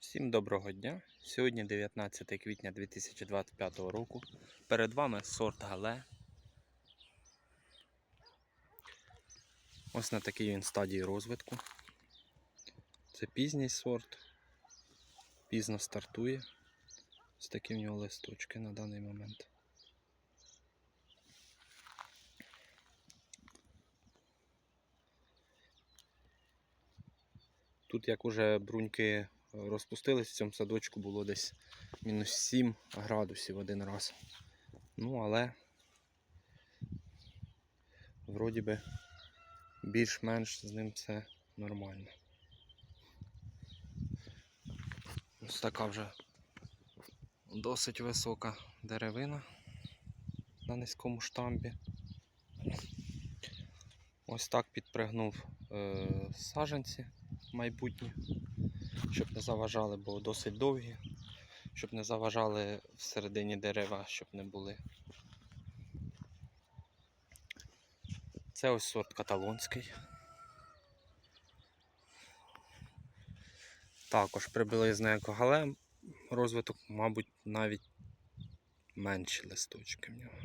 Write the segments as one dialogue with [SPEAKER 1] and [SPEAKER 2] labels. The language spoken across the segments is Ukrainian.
[SPEAKER 1] Всім доброго дня! Сьогодні 19 квітня 2025 року. Перед вами сорт Гале. Ось на такій він стадії розвитку. Це пізній сорт. Пізно стартує. Ось такі в нього листочки на даний момент. Тут як уже бруньки розпустились, в цьому садочку було десь мінус 7 градусів один раз. Ну, але вроді би більш-менш з ним все нормально. Ось така вже досить висока деревина на низькому штамбі. Ось так підпригнув е, саджанці майбутні, щоб не заважали, бо досить довгі, щоб не заважали всередині дерева, щоб не були. Це ось сорт каталонський. Також приблизно як галем розвиток, мабуть, навіть менші листочки в нього.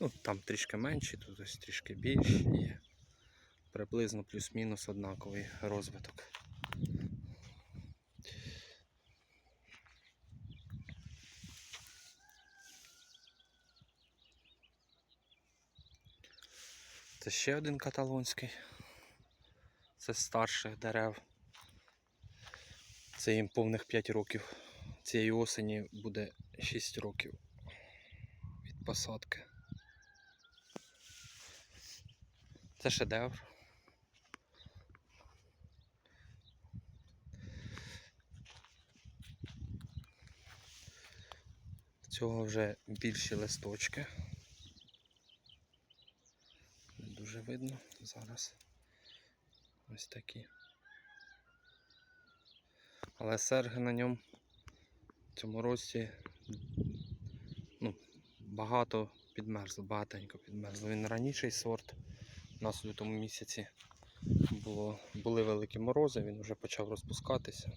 [SPEAKER 1] Ну, там трішки менші, тут ось трішки більші і приблизно плюс-мінус однаковий розвиток. Це ще один каталонський. Це старших дерев. Це їм повних 5 років. Цієї осені буде 6 років від посадки. Це шедевр. Цього вже більші листочки. Не дуже видно зараз. Ось такі. Але серги на ньому в цьому році ну, багато підмерзло, багатенько підмерзло. Він раніший сорт. У нас у лютому місяці було, були великі морози, він вже почав розпускатися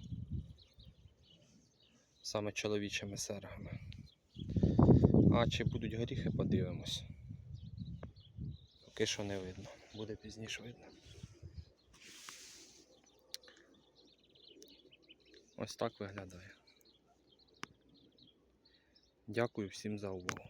[SPEAKER 1] саме чоловічими сергами. А чи будуть горіхи, подивимось. Поки що не видно, буде пізніше видно. Ось так виглядає. Дякую всім за увагу.